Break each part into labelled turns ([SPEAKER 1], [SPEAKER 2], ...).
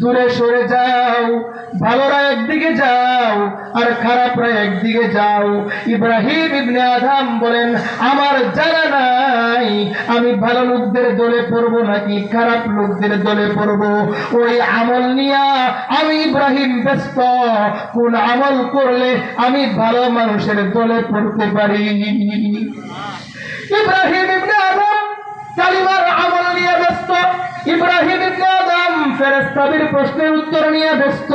[SPEAKER 1] দূরে সরে যাও, ভালোরা একদিকে যাও আর খারাপরা একদিকে যাও। ইব্রাহিম ইবনে আদম বলেন, আমার জানা নাই, আমি ভালো লোকদের দলে পড়ব নাকি খারাপ লোকদের দলে পড়ব? ওই আমল নিয়া আমি ইব্রাহিম ব্যস্ত, কোন আমল করলে আমি ভালো মানুষের দলে পড়তে পারি? ইব্রাহিম ইবনে আদম কালিমার আমল নিয়ে ফেরেশতাদের প্রশ্নের উত্তর নিয়ে ব্যস্ত।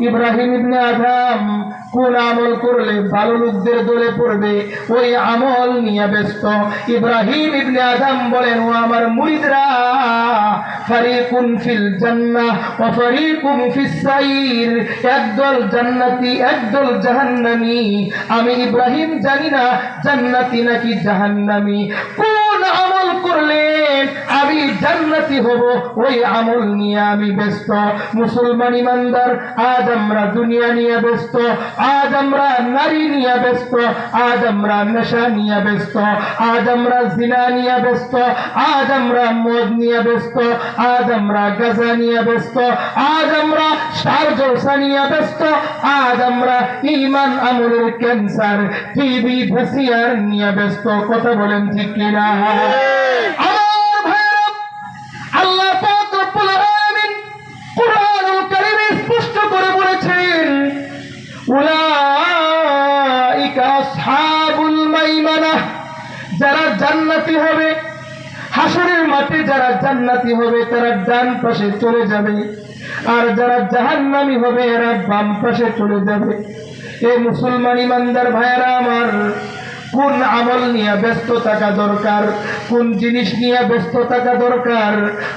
[SPEAKER 1] ইব্রাহিম ইবনে আদম কোন আমল করলে ভালো লোকদের দলে পড়বে? ওই আমল নিয়ে ব্যস্ত। ইব্রাহিম ইবনে আদম বলেন, ও আমার মুরিদরা, ফারিকুন ফিল জান্নাহ ওয়া ফারিকুম ফিস সাইর। একদল জান্নাতি, একদল জাহান্নামী। আমি ইব্রাহিম জানি না জান্নাতি নাকি জাহান্নামী। কোন আমল জান্নাতি হব ওই আমল নিয়ে আমি ব্যস্ত। মুসলমান ইমানদার আজ আমরা দুনিয়া নিয়ে ব্যস্ত। আজ আমরা নারী নিয়ে ব্যস্ত। আজ আমরা নেশা নিয়ে ব্যস্ত। আজ আমরা জিনা নিয়ে ব্যস্ত। আজ আমরা মদ নিয়ে ব্যস্ত। আজ আমরা গাজা নিয়ে ব্যস্ত। আজ আমরা সার জলসা নিয়ে ব্যস্ত। আজ আমরা ইমান আমলের ক্যান্সার টিবি ভেসিয়ার নিয়ে ব্যস্ত। কথা বলেন ঠিক কিনা? যারা জান্নাতি হবে, হাসরের মাঠে যারা জান্নাতি হবে, তারা ডান পাশে চলে যাবে। আর যারা জাহান্নামি হবে, এরা বাম পাশে চলে যাবে। এ মুসলমান ইমানদার ভাইয়েরা আমার কোন আমল নিয়ে ব্যস্ত থাকা দরকার? কোন জিনিস নিয়ে ব্যস্ত থাকা দরকার?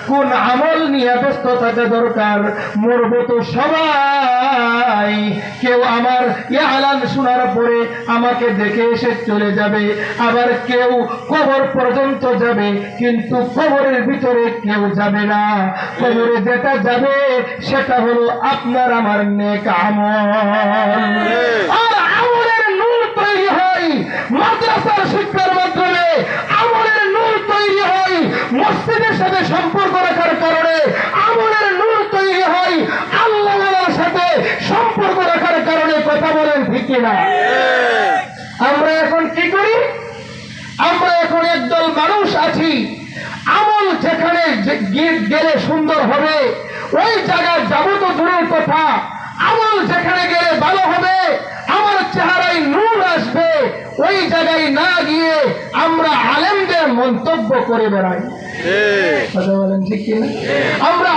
[SPEAKER 1] কোন আমল নিয়ে ব্যস্ত থাকা দরকার? মরব তো সবাই। কেউ আমার আলান শোনার পরে আমাকে দেখে এসে চলে যাবে। আবার কেউ কবর পর্যন্ত যাবে কিন্তু কবরের ভিতরে কেউ যাবে না। কবরে যেটা যাবে সেটা হলো আপনার আমার নেক আমল আর আমলের নূর তৈরি হয় মাদ্রাসার শিক্ষার মাধ্যমে আমলের নূর তৈরি হয় মসজিদের সাথে সম্পর্ক রাখার কারণে আমলের নূর তৈরি হয়। আল্লাহর সাথে সম্পর্ক রাখার কারণে কথা বলেন, ঠিক না? আমরা এখন কি করি? আমরা এখন একদল মানুষ আছি। আমল যেখানে গিয়ে- গেলে সুন্দর হবে, ওই জায়গায় যাব দূরের কথা। আমল যেখানে গেলে ভালো হবে, আমার চেহারায় নূর আসবে, ওই জায়গায় না গিয়ে আমরা আলেমদের মন্তব্য করে বেড়াই কথা বলেন ঠিক কিনা? আমরা